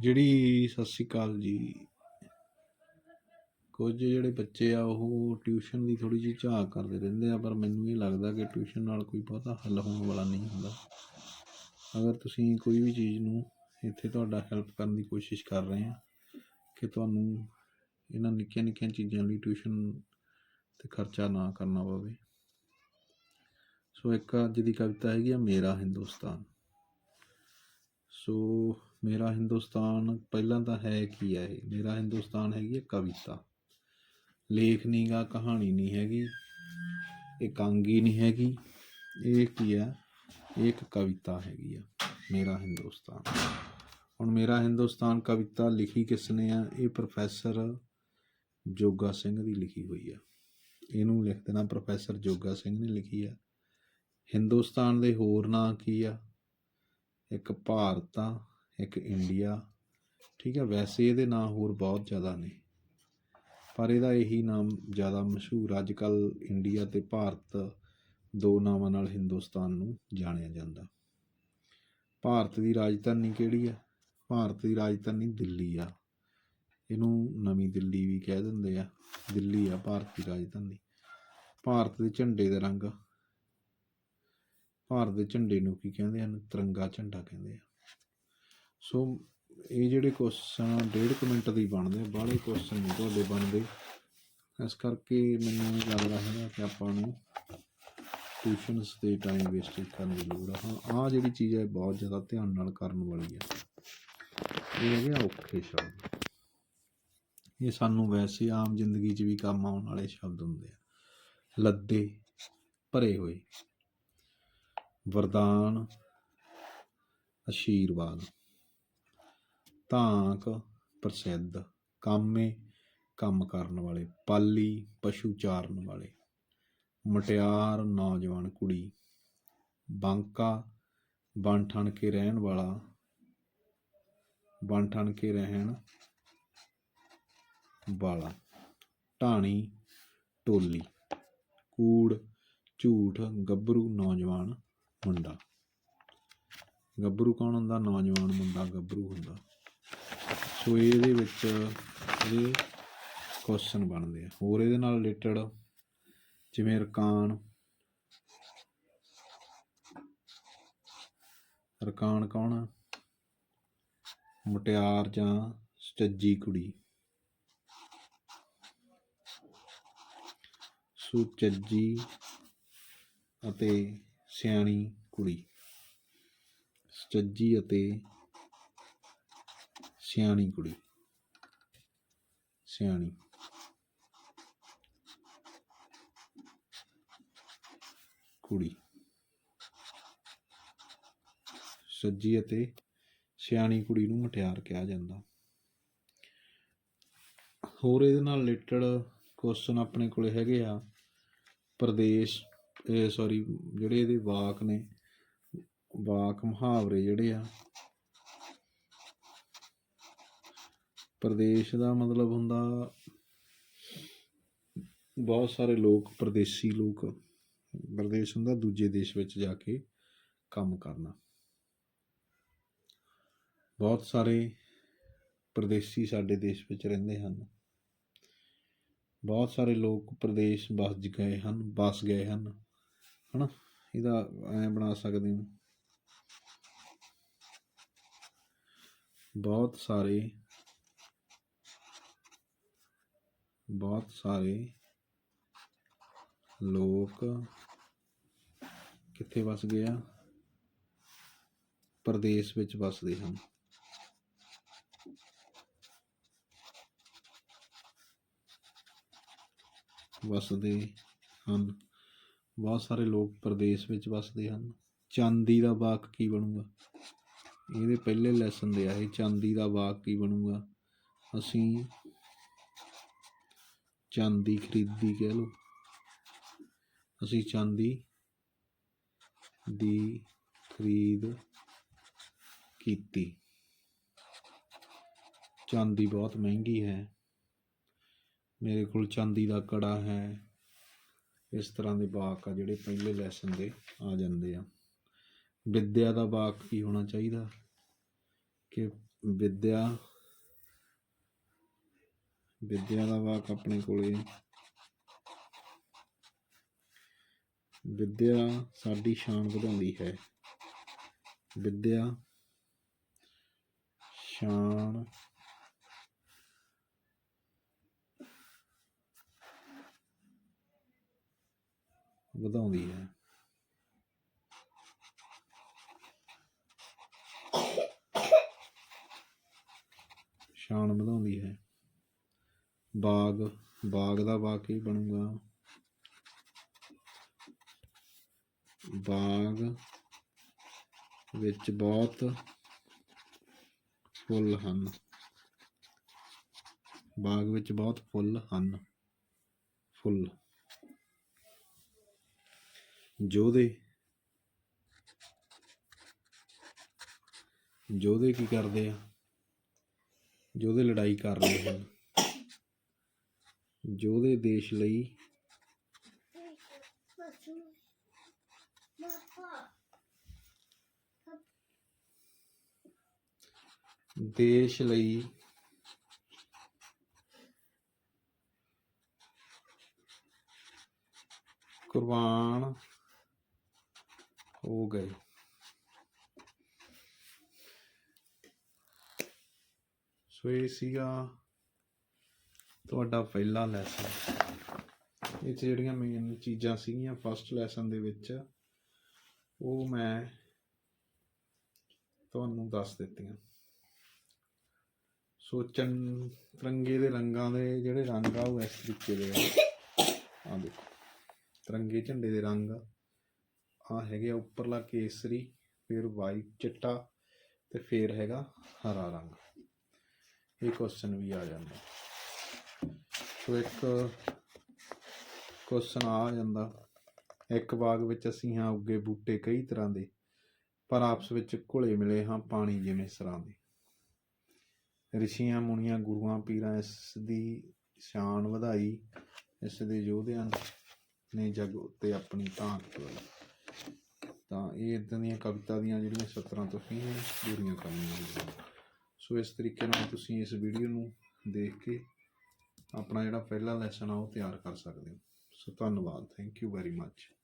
ਜਿਹੜੀ ਸਤਿ ਸ਼੍ਰੀ ਅਕਾਲ ਜੀ। ਕੁਝ ਜਿਹੜੇ ਬੱਚੇ ਆ, ਉਹ ਟਿਊਸ਼ਨ ਦੀ ਥੋੜ੍ਹੀ ਜਿਹੀ ਝਾਕ ਕਰਦੇ ਰਹਿੰਦੇ ਆ, ਪਰ ਮੈਨੂੰ ਇਹ ਲੱਗਦਾ ਕਿ ਟਿਊਸ਼ਨ ਨਾਲ ਕੋਈ ਬਹੁਤਾ ਹੱਲ ਹੋਣ ਵਾਲਾ ਨਹੀਂ ਹੁੰਦਾ। ਅਗਰ ਤੁਸੀਂ ਕੋਈ ਵੀ ਚੀਜ਼ ਨੂੰ ਇੱਥੇ ਤੁਹਾਡਾ ਹੈਲਪ ਕਰਨ ਦੀ ਕੋਸ਼ਿਸ਼ ਕਰ ਰਹੇ ਆ, ਕਿ ਤੁਹਾਨੂੰ ਇਹਨਾਂ ਨਿੱਕੀਆਂ ਨਿੱਕੀਆਂ ਚੀਜ਼ਾਂ ਲਈ ਟਿਊਸ਼ਨ 'ਤੇ ਖਰਚਾ ਨਾ ਕਰਨਾ ਪਵੇ। ਸੋ ਇੱਕ ਅੱਜ ਦੀ ਕਵਿਤਾ ਹੈਗੀ ਆ, ਮੇਰਾ ਹਿੰਦੁਸਤਾਨ। ਸੋ ਮੇਰਾ ਹਿੰਦੁਸਤਾਨ ਪਹਿਲਾਂ ਤਾਂ ਹੈ ਕੀ ਹੈ ਇਹ? ਮੇਰਾ ਹਿੰਦੁਸਤਾਨ ਹੈਗੀ ਹੈ ਕਵਿਤਾ। ਲੇਖ ਨਹੀਂ ਗਾ, ਕਹਾਣੀ ਨਹੀਂ ਹੈਗੀ, ਇਕਾਂਗੀ ਨਹੀਂ ਹੈਗੀ। ਇਹ ਕੀ ਆ? ਇਹ ਇੱਕ ਕਵਿਤਾ ਹੈਗੀ ਆ, ਮੇਰਾ ਹਿੰਦੁਸਤਾਨ। ਹੁਣ ਮੇਰਾ ਹਿੰਦੁਸਤਾਨ ਕਵਿਤਾ ਲਿਖੀ ਕਿਸ ਨੇ ਆ? ਇਹ ਪ੍ਰੋਫੈਸਰ ਜੋਗਾ ਸਿੰਘ ਦੀ ਲਿਖੀ ਹੋਈ ਆ। ਇਹਨੂੰ ਲਿਖ ਦੇਣਾ ਪ੍ਰੋਫੈਸਰ ਜੋਗਾ ਸਿੰਘ ਨੇ ਲਿਖੀ ਆ। ਹਿੰਦੁਸਤਾਨ ਦੇ ਹੋਰ ਨਾਂ ਕੀ ਆ? ਇੱਕ ਭਾਰਤ ਆ ਇੱਕ ਇੰਡੀਆ, ਠੀਕ ਹੈ, ਵੈਸੇ ਇਹਦੇ ਨਾਂ ਹੋਰ ਬਹੁਤ ਜ਼ਿਆਦਾ ਨੇ। ਪਰ ਇਹਦਾ ਇਹੀ ਨਾਮ ਜ਼ਿਆਦਾ ਮਸ਼ਹੂਰ ਅੱਜ ਕੱਲ ਇੰਡੀਆ ਤੇ ਭਾਰਤ ਦੋ ਨਾਵਾਂ ਨਾਲ ਹਿੰਦੁਸਤਾਨ ਨੂੰ ਜਾਣਿਆ ਜਾਂਦਾ। ਭਾਰਤ ਦੀ ਰਾਜਧਾਨੀ ਕਿਹੜੀ ਆ ਭਾਰਤ ਦੀ ਰਾਜਧਾਨੀ ਦਿੱਲੀ ਆ। ਇਹਨੂੰ ਨਵੀਂ ਦਿੱਲੀ ਵੀ ਕਹਿ ਦਿੰਦੇ ਆ। ਦਿੱਲੀ ਆ ਭਾਰਤ ਦੀ ਰਾਜਧਾਨੀ। ਭਾਰਤ ਦੇ ਝੰਡੇ ਦੇ ਰੰਗ। ਭਾਰਤ ਦੇ ਝੰਡੇ ਨੂੰ ਕੀ ਕਹਿੰਦੇ ਹਨ? ਤਿਰੰਗਾ ਝੰਡਾ ਕਹਿੰਦੇ ਆ। ਸੋ ਇਹ ਜਿਹੜੇ ਕੁਐਸਚਨ ਡੇਢ ਕੁ ਮਿੰਟ ਦੀ ਬਣਦੇ ਆ, ਬਾਹਲੇ ਕੁਐਸਚਨ ਨਹੀਂ ਤੁਹਾਡੇ ਬਣਦੇ। ਇਸ ਕਰਕੇ ਮੈਨੂੰ ਲੱਗਦਾ ਹੈਗਾ ਕਿ ਆਪਾਂ ਨੂੰ ਟਿਊਸ਼ਨਸ ਦੇ ਟਾਈਮ ਵੇਸਟ ਕਰਨ ਦੀ ਲੋੜ ਆ। ਹਾਂ, ਆਹ ਜਿਹੜੀ ਚੀਜ਼ ਹੈ ਬਹੁਤ ਜ਼ਿਆਦਾ ਧਿਆਨ ਨਾਲ ਕਰਨ ਵਾਲੀ ਆ। ਇਹ ਹੈਗੇ ਆ ਔਖੇ ਸ਼ਬਦ। ਇਹ ਸਾਨੂੰ ਵੈਸੇ ਆਮ ਜ਼ਿੰਦਗੀ 'ਚ ਵੀ ਕੰਮ ਆਉਣ ਵਾਲੇ ਸ਼ਬਦ ਹੁੰਦੇ ਆ। ਲੱਦੇ, ਭਰੇ ਹੋਏ। ਵਰਦਾਨ ਆਸ਼ੀਰਵਾਦ ਧਾਕ ਪ੍ਰਸਿੱਧ ਕਾਮੇ ਕੰਮ ਕਰਨ ਵਾਲੇ, ਪਾਲੀ ਪਸ਼ੂ ਚਾਰਨ ਵਾਲੇ, ਮਟਿਆਰ ਨੌਜਵਾਨ ਕੁੜੀ, ਬਾਂਕਾ, ਬਣ ਠਣ ਕੇ ਰਹਿਣ ਵਾਲਾ, ਬਣ ਠਣ ਕੇ ਰਹਿਣ ਵਾਲਾ, ਢਾਣੀ ਟੋਲੀ, ਕੂੜ ਝੂਠ ਗੱਭਰੂ ਨੌਜਵਾਨ ਮੁੰਡਾ। ਗੱਭਰੂ ਕੌਣ ਹੁੰਦਾ? ਨੌਜਵਾਨ ਮੁੰਡਾ ਗੱਭਰੂ ਹੁੰਦਾ। ਸੋ ਇਹਦੇ ਵਿੱਚ ਇਹ ਕੁਐਸਚਨ ਬਣਦੇ ਆ। ਹੋਰ ਇਹਦੇ ਨਾਲ ਰਿਲੇਟਡ ਜਿਵੇਂ ਰਕਾਨ ਰਕਾਨ ਕੌਣ ਆ? ਮੁਟਿਆਰ ਜਾਂ ਸਟੱਜੀ ਕੁੜੀ। ਸੁਚੱਜੀ ਅਤੇ ਸਿਆਣੀ ਕੁੜੀ। ਸਟੱਜੀ ਅਤੇ ਸਿਆਣੀ ਕੁੜੀ। ਸਿਆਣੀ। ਕੁੜੀ। ਸੱਜੀ ਅਤੇ ਸਿਆਣੀ ਕੁੜੀ ਨੂੰ ਮਠਿਆਰ ਕਿਹਾ ਜਾਂਦਾ। ਹੋਰ ਇਹਦੇ ਨਾਲ ਰਿਲੇਟਡ ਕੁਐਸਚਨ ਆਪਣੇ ਕੋਲੇ ਹੈਗੇ ਆ। ਪ੍ਰਦੇਸ਼, ਇਹ ਸੌਰੀ ਜਿਹੜੇ ਇਹਦੇ ਵਾਕ ਨੇ, ਵਾਕ ਮੁਹਾਵਰੇ ਜਿਹੜੇ ਆ ਪ੍ਰਦੇਸ਼ ਦਾ ਮਤਲਬ ਹੁੰਦਾ ਬਹੁਤ ਸਾਰੇ ਲੋਕ, ਪ੍ਰਦੇਸੀ ਲੋਕ, ਪ੍ਰਦੇਸ਼ ਹੁੰਦਾ ਦੂਜੇ ਦੇਸ਼ ਵਿੱਚ ਜਾ ਕੇ ਕੰਮ ਕਰਨਾ। ਬਹੁਤ ਸਾਰੇ ਪ੍ਰਦੇਸੀ ਸਾਡੇ ਦੇਸ਼ ਵਿੱਚ ਰਹਿੰਦੇ ਹਨ। ਬਹੁਤ ਸਾਰੇ ਲੋਕ ਪ੍ਰਦੇਸ਼ ਬਸ ਗਏ ਹਨ, ਬਸ ਗਏ ਹਨ, ਹਨਾ? ਇਹਦਾ ਐ ਬਣਾ ਸਕਦੇ ਹੋ। ਬਹੁਤ ਸਾਰੇ ਬਹੁਤ ਸਾਰੇ ਲੋਕ ਕਿੱਥੇ ਵਸ ਗਏ ਆ? ਪ੍ਰਦੇਸ਼ ਵਿੱਚ ਵੱਸਦੇ ਹਨ। ਵਸਦੇ ਹਨ। ਬਹੁਤ ਸਾਰੇ ਲੋਕ ਪ੍ਰਦੇਸ਼ ਵਿੱਚ ਵਸਦੇ ਹਨ। ਚਾਂਦੀ ਦਾ ਵਾਕ ਕੀ ਬਣੂਗਾ? ਇਹਦੇ ਪਹਿਲੇ ਲੈਸਨ ਦੇ ਆ ਇਹ ਚਾਂਦੀ ਦਾ ਵਾਕ ਕੀ ਬਣੂਗਾ? ਅਸੀਂ ਚਾਂਦੀ ਖਰੀਦੀ ਕਹਿ ਲਓ। ਅਸੀਂ ਚਾਂਦੀ ਦੀ ਖਰੀਦ ਕੀਤੀ। ਚਾਂਦੀ ਬਹੁਤ ਮਹਿੰਗੀ ਹੈ। ਮੇਰੇ ਕੋਲ ਚਾਂਦੀ ਦਾ ਕੜਾ ਹੈ। ਇਸ ਤਰ੍ਹਾਂ ਦੇ ਵਾਕ ਆ ਜਿਹੜੇ ਪਹਿਲੇ ਲੈਸਨ ਦੇ ਆ ਜਾਂਦੇ ਆ। ਵਿਦਿਆ ਦਾ ਵਾਕ ਕੀ ਹੋਣਾ ਚਾਹੀਦਾ? ਕਿ ਵਿਦਿਆ ਵਿੱਦਿਆ ਦਾ ਵਾਕ ਆਪਣੇ ਕੋਲੇ ਵਿੱਦਿਆ ਸਾਡੀ ਸ਼ਾਨ ਵਧਾਉਂਦੀ ਹੈ। ਵਿੱਦਿਆ ਸ਼ਾਨ ਵਧਾਉਂਦੀ ਹੈ। ਸ਼ਾਨ ਵਧਾਉਂਦੀ ਹੈ। ਬਾਗ ਬਾਗ ਦਾ ਵਾਕ ਕੀ ਬਣੂਗਾ? ਬਾਗ ਵਿੱਚ ਬਹੁਤ ਫੁੱਲ ਹਨ। ਬਾਗ ਵਿੱਚ ਬਹੁਤ ਫੁੱਲ ਹਨ। ਫੁੱਲ। ਜੋਧੇ। ਜੋਧੇ ਕੀ ਕਰਦੇ ਆ? ਜੋਧੇ ਲੜਾਈ ਕਰ ਰਹੇ ਹਨ। ਜੋਧੇ ਦੇਸ਼ ਲਈ ਦੇਸ਼ ਲਈ ਕੁਰਬਾਨ ਹੋ ਗਏ। ਸੋ ਇਹ ਸੀਗਾ ਤੁਹਾਡਾ ਪਹਿਲਾ ਲੈਸਨ ਇਹ 'ਚ ਜਿਹੜੀਆਂ ਮੇਨ ਚੀਜ਼ਾਂ ਸੀਗੀਆਂ ਫਸਟ ਲੈਸਨ ਦੇ ਵਿੱਚ, ਉਹ ਮੈਂ ਤੁਹਾਨੂੰ ਦੱਸ ਦਿੱਤੀਆਂ। ਸੋ ਚੰ ਤਿਰੰਗੇ ਦੇ ਰੰਗਾਂ ਦੇ ਜਿਹੜੇ ਰੰਗ ਆ, ਉਹ ਇਸ ਤਰੀਕੇ ਦੇ ਆ। ਆ ਦੇਖੋ, ਤਿਰੰਗੇ ਝੰਡੇ ਦੇ ਰੰਗ। ਆ ਹੈਗੇ ਆ ਉੱਪਰਲਾ ਕੇਸਰੀ, ਫਿਰ ਵਾਈਟ ਚਿੱਟਾ ਤੇ ਫਿਰ ਹੈਗਾ ਹਰਾ ਰੰਗ। ਇਹ ਕੁਐਸਚਨ ਵੀ ਆ ਜਾਂਦਾ। ਸੋ ਇੱਕ ਕੁਐਸਚਨ ਆ ਜਾਂਦਾ। ਇੱਕ ਬਾਗ ਵਿੱਚ ਅਸੀਂ ਹਾਂ ਉੱਗੇ ਬੂਟੇ ਕਈ ਤਰ੍ਹਾਂ ਦੇ, ਪਰ ਆਪਸ ਵਿੱਚ ਘੁਲੇ ਮਿਲੇ ਹਾਂ ਪਾਣੀ ਜਿਵੇਂ ਸਰਾਂ ਦੇ। ਰਿਸ਼ੀਆਂ ਮੁਨੀਆਂ, ਗੁਰੂਆਂ, ਪੀਰਾਂ ਇਸ ਦੀ ਸ਼ਾਨ ਵਧਾਈ, ਇਸ ਦੇ ਯੋਧਿਆਂ ਨੇ ਜਗ ਉੱਤੇ ਆਪਣੀ ਤਾਂਤ ਤਾਂ ਇਹ ਇਦਾਂ ਦੀਆਂ ਕਵਿਤਾ ਦੀਆਂ ਜਿਹੜੀਆਂ ਸਤਰਾਂ ਤੁਸੀਂ ਪੂਰੀਆਂ ਕਰਨੀਆਂ ਸੋ ਇਸ ਤਰੀਕੇ ਨਾਲ ਤੁਸੀਂ ਇਸ ਵੀਡੀਓ ਨੂੰ ਦੇਖ ਕੇ ਆਪਣਾ ਜਿਹੜਾ ਪਹਿਲਾ ਲੈਸਨ ਆ ਉਹ ਤਿਆਰ ਕਰ ਸਕਦੇ ਹੋ। ਸੋ ਧੰਨਵਾਦ। Thank you very much